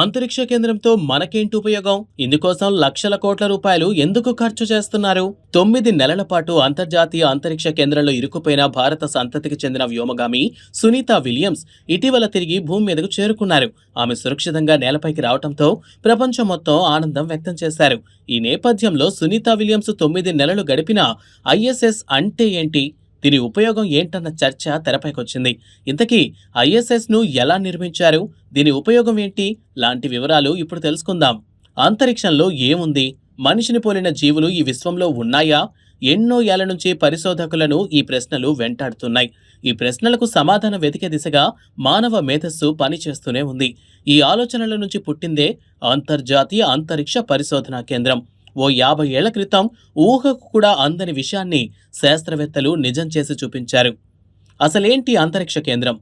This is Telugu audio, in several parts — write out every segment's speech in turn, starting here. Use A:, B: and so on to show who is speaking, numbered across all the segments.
A: అంతరిక్ష కేంద్రంతో మనకేంటి ఉపయోగం? ఇందుకోసం లక్షల కోట్ల రూపాయలు ఎందుకు ఖర్చు చేస్తున్నారు? తొమ్మిది నెలల పాటు అంతర్జాతీయ అంతరిక్ష కేంద్రంలో ఇరుకుపోయిన భారత సంతతికి చెందిన వ్యోమగామి సునీత విలియమ్స్ ఇటీవల తిరిగి భూమి మీదకు చేరుకున్నారు. ఆమె సురక్షితంగా నేలపైకి రావడంతో ప్రపంచం మొత్తం ఆనందం వ్యక్తం చేశారు. ఈ నేపథ్యంలో సునీత విలియమ్స్ తొమ్మిది నెలలు గడిపిన ఐఎస్ఎస్ అంటే ఏంటి? దీని ఉపయోగం ఏంటన్న చర్చ తెరపైకొచ్చింది. ఇంతకీ ఐఎస్ఎస్ను ఎలా నిర్మించారు? దీని ఉపయోగం ఏంటి? లాంటి వివరాలు ఇప్పుడు తెలుసుకుందాం. అంతరిక్షంలో ఏముంది? మనిషిని పోలిన జీవులు ఈ విశ్వంలో ఉన్నాయా? ఎన్నో ఏళ్ళ నుంచి పరిశోధకులను ఈ ప్రశ్నలు వెంటాడుతున్నాయి. ఈ ప్రశ్నలకు సమాధానం వెతికే దిశగా మానవ మేధస్సు పనిచేస్తూనే ఉంది. ఈ ఆలోచనల నుంచి పుట్టిందే అంతర్జాతీయ అంతరిక్ష పరిశోధనా కేంద్రం. ఓ యాభై ఏళ్ళ క్రితం ఊహకు కూడా అందని విషయాన్ని శాస్త్రవేత్తలు నిజం చేసి చూపించారు. అసలేంటి అంతరిక్ష కేంద్రం?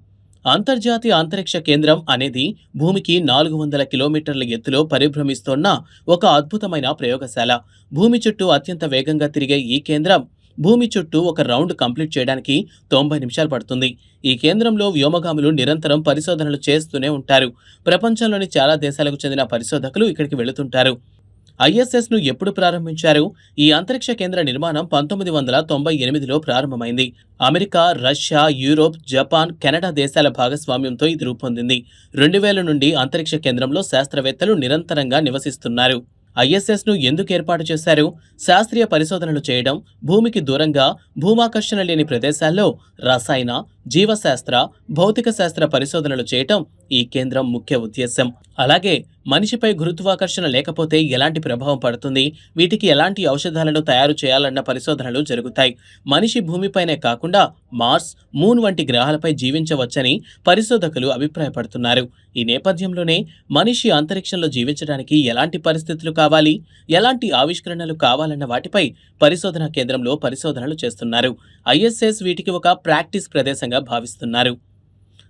A: అంతర్జాతీయ అంతరిక్ష కేంద్రం అనేది భూమికి నాలుగు వందల కిలోమీటర్ల ఎత్తులో పరిభ్రమిస్తోన్న ఒక అద్భుతమైన ప్రయోగశాల. భూమి చుట్టూ అత్యంత వేగంగా తిరిగే ఈ కేంద్రం భూమి చుట్టూ ఒక రౌండ్ కంప్లీట్ చేయడానికి తొంభై నిమిషాలు పడుతుంది. ఈ కేంద్రంలో వ్యోమగాములు నిరంతరం పరిశోధనలు చేస్తూనే ఉంటారు. ప్రపంచంలోని చాలా దేశాలకు చెందిన పరిశోధకులు ఇక్కడికి వెళుతుంటారు. ఐఎస్ఎస్ను ఎప్పుడు ప్రారంభించారు? ఈ అంతరిక్ష కేంద్ర నిర్మాణం పంతొమ్మిది వందల తొంభై ఎనిమిదిలో ప్రారంభమైంది. America Russia Europe Japan Canada దేశాల భాగస్వామ్యంతో ఇది రూపొందింది. రెండు వేల నుండి అంతరిక్ష కేంద్రంలో శాస్త్రవేత్తలు నిరంతరంగా నివసిస్తున్నారు. ఐఎస్ఎస్ను ఎందుకు ఏర్పాటు చేశారు? శాస్త్రీయ పరిశోధనలు చేయడం భూమికి దూరంగా భూమాకర్షణ లేని ప్రదేశాల్లో రసాయన జీవశాస్త్ర భౌతిక శాస్త్ర పరిశోధనలు చేయటం ఈ కేంద్రం ముఖ్య ఉద్దేశం అలాగే మనిషిపై గురుత్వాకర్షణ లేకపోతే ఎలాంటి ప్రభావం పడుతుంది? వీటికి ఎలాంటి ఔషధాలను తయారు చేయాలన్న పరిశోధనలు జరుగుతాయి. మనిషి భూమిపైనే కాకుండా మార్స్ మూన్ వంటి గ్రహాలపై జీవించవచ్చని పరిశోధకులు అభిప్రాయపడుతున్నారు. ఈ నేపథ్యంలోనే మనిషి అంతరిక్షంలో జీవించడానికి ఎలాంటి పరిస్థితులు కావాలి? ఎలాంటి ఆవిష్కరణలు కావాలన్న వాటిపై పరిశోధన కేంద్రంలో పరిశోధనలు చేస్తున్నారు. ఐఎస్ఎస్ వీటికి ఒక ప్రాక్టీస్ ప్రదేశంగా భావిస్తున్నారు.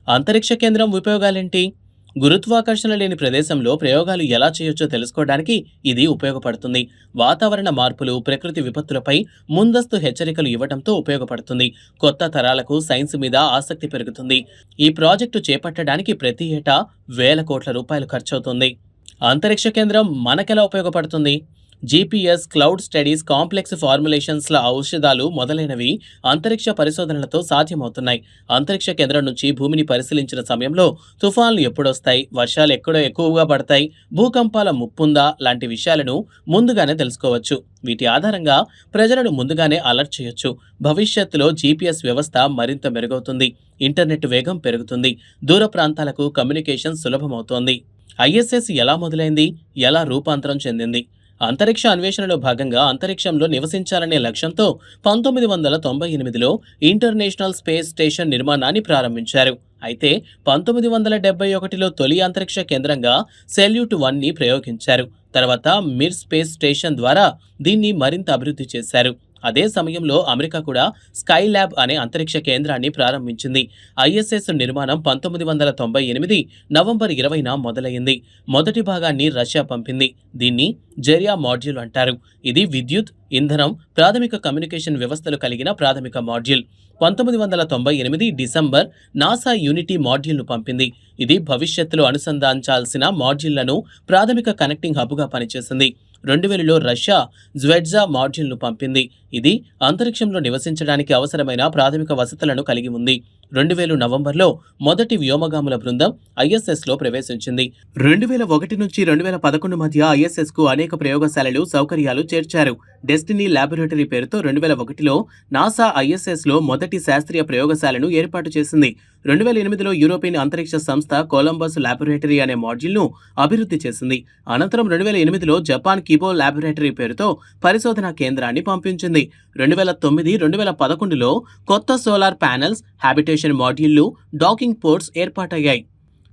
A: అంతరిక్ష కేంద్రం ఉపయోగాలేంటి? గురుత్వాకర్షణ లేని ప్రదేశంలో ప్రయోగాలు ఎలా చేయొచ్చో తెలుసుకోవడానికి ఇది ఉపయోగపడుతుంది. వాతావరణ మార్పులు ప్రకృతి విపత్తులపై ముందస్తు హెచ్చరికలు ఇవ్వడంతో ఉపయోగపడుతుంది. కొత్త తరాలకు సైన్స్ మీద ఆసక్తి పెరుగుతుంది. ఈ ప్రాజెక్టు చేపట్టడానికి ప్రతి ఏటా వేల కోట్ల రూపాయలు ఖర్చవుతుంది. అంతరిక్ష కేంద్రం మనకెలా ఉపయోగపడుతుంది? జీపీఎస్ క్లౌడ్ స్టడీస్ కాంప్లెక్స్ ఫార్ములేషన్స్ల ఔషధాలు మొదలైనవి అంతరిక్ష పరిశోధనలతో సాధ్యమవుతున్నాయి. అంతరిక్ష కేంద్రం నుంచి భూమిని పరిశీలించిన సమయంలో తుఫాన్లు ఎప్పుడొస్తాయి? వర్షాలు ఎక్కడో ఎక్కువగా పడతాయి. భూకంపాల ముప్పుందా? లాంటి విషయాలను ముందుగానే తెలుసుకోవచ్చు. వీటి ఆధారంగా ప్రజలను ముందుగానే అలర్ట్ చేయొచ్చు. భవిష్యత్తులో జీపీఎస్ వ్యవస్థ మరింత మెరుగవుతుంది. ఇంటర్నెట్ వేగం పెరుగుతుంది. దూర ప్రాంతాలకు కమ్యూనికేషన్ సులభమవుతోంది. ఐఎస్ఎస్ ఎలా మొదలైంది? ఎలా రూపాంతరం చెందింది? అంతరిక్ష అన్వేషణలో భాగంగా అంతరిక్షంలో నివసించాలనే లక్ష్యంతో పంతొమ్మిది వందల తొంభై ఎనిమిదిలో ఇంటర్నేషనల్ స్పేస్ స్టేషన్ నిర్మాణాన్ని ప్రారంభించారు. అయితే పంతొమ్మిది వందల డెబ్బై ఒకటిలో తొలి అంతరిక్ష కేంద్రంగా సెల్యూట్ వన్ని ప్రయోగించారు. తర్వాత మిర్ స్పేస్ స్టేషన్ ద్వారా దీన్ని మరింత అభివృద్ధి చేశారు. అదే సమయంలో అమెరికా కూడా స్కై ల్యాబ్ అనే అంతరిక్ష కేంద్రాన్ని ప్రారంభించింది. ఐఎస్ఎస్ నిర్మాణం పంతొమ్మిది వందల తొంభై ఎనిమిది నవంబర్ ఇరవైన మొదలైంది. మొదటి భాగాన్ని రష్యా పంపింది. దీన్ని జెరియా మాడ్యూల్ అంటారు. ఇది విద్యుత్ ఇంధనం ప్రాథమిక కమ్యూనికేషన్ వ్యవస్థలు కలిగిన ప్రాథమిక మాడ్యూల్. పంతొమ్మిది వందల తొంభై ఎనిమిది డిసెంబర్ నాసా యూనిటీ మాడ్యూల్ను పంపింది. ఇది భవిష్యత్తులో అనుసంధానించాల్సిన మాడ్యూళ్ళను ప్రాథమిక కనెక్టింగ్ హబ్గా పనిచేసింది. రెండు వేలలో రష్యా జ్వెడ్జా మాడ్యూల్ను పంపింది. ఇది అంతరిక్షంలో నివసించడానికి అవసరమైన ప్రాథమిక వసతులను కలిగి ఉంది. రెండు వేలు నవంబర్లో మొదటి వ్యోమగాముల బృందం ఐఎస్ఎస్లో ప్రవేశించింది. రెండు వేల ఒకటి నుంచి రెండు వేల పదకొండు మధ్య ఐఎస్ఎస్కు అనేక ప్రయోగశాలలు సౌకర్యాలు చేర్చారు. డెస్టినీ ల్యాబొరేటరీ పేరుతో రెండు వేల ఒకటిలో నాసా ఐఎస్ఎస్లో మొదటి శాస్త్రీయ ప్రయోగశాలను ఏర్పాటు చేసింది. రెండు వేల ఎనిమిదిలో యూరోపియన్ అంతరిక్ష సంస్థ కొలంబస్ ల్యాబొరేటరీ అనే మాడ్యూల్ను అభివృద్ధి చేసింది. అనంతరం రెండు వేల ఎనిమిదిలో జపాన్ కిబో ల్యాబొరేటరీ పేరుతో పరిశోధనా కేంద్రాన్ని పంపించింది. రెండు వేల తొమ్మిది రెండు వేల పదకొండులో కొత్త సోలార్ ప్యానెల్స్ హ్యాబిటేషన్ మాడ్యూళ్ళు డాకింగ్ పోర్ట్స్ ఏర్పాటయ్యాయి.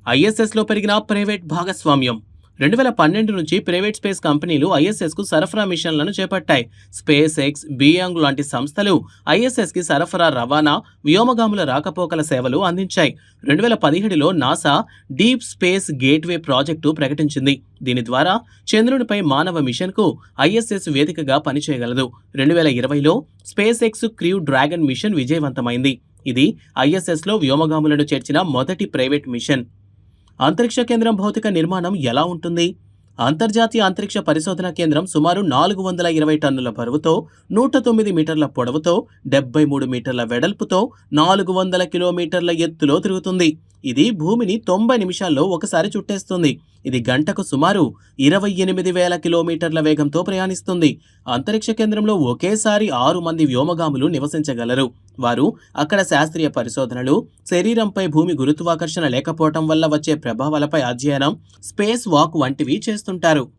A: ఐఎస్ఎస్లో పెరిగిన ప్రైవేట్ భాగస్వామ్యం. రెండు వేల పన్నెండు నుంచి ప్రైవేట్ స్పేస్ కంపెనీలు ఐఎస్ఎస్కు సరఫరా మిషన్లను చేపట్టాయి. స్పేస్ ఎక్స్ బియాంగ్ లాంటి సంస్థలు ఐఎస్ఎస్కి సరఫరా రవాణా వ్యోమగాముల రాకపోకల సేవలు అందించాయి. రెండు వేల పదిహేడులో NASA deep space gateway project ప్రకటించింది. దీని ద్వారా చంద్రునిపై మానవ మిషన్కు ఐఎస్ఎస్ వేదికగా పనిచేయగలదు. రెండు వేల ఇరవైలో SpaceX crew dragon mission విజయవంతమైంది. ఇది ఐఎస్ఎస్లో వ్యోమగాములను చేర్చిన మొదటి ప్రైవేట్ మిషన్. అంతరిక్ష కేంద్రం భౌతిక నిర్మాణం ఎలా ఉంటుంది? అంతర్జాతీయ అంతరిక్ష పరిశోధన కేంద్రం సుమారు నాలుగు వందల ఇరవై టన్నుల బరువుతో నూట తొమ్మిది మీటర్ల పొడవుతో డెబ్బై మూడు మీటర్ల వెడల్పుతో నాలుగు వందల కిలోమీటర్ల ఎత్తులో తిరుగుతుంది. ఇది భూమిని తొంభై నిమిషాల్లో ఒకసారి చుట్టేస్తుంది. ఇది గంటకు సుమారు ఇరవై ఎనిమిది వేల కిలోమీటర్ల వేగంతో ప్రయాణిస్తుంది. అంతరిక్ష కేంద్రంలో ఒకేసారి ఆరు మంది వ్యోమగాములు నివసించగలరు. వారు అక్కడ శాస్త్రీయ పరిశోధనలు శరీరంపై భూమి గురుత్వాకర్షణ లేకపోవటం వల్ల వచ్చే ప్రభావాలపై అధ్యయనం స్పేస్ వాక్ వంటివి చేస్తుంటారు.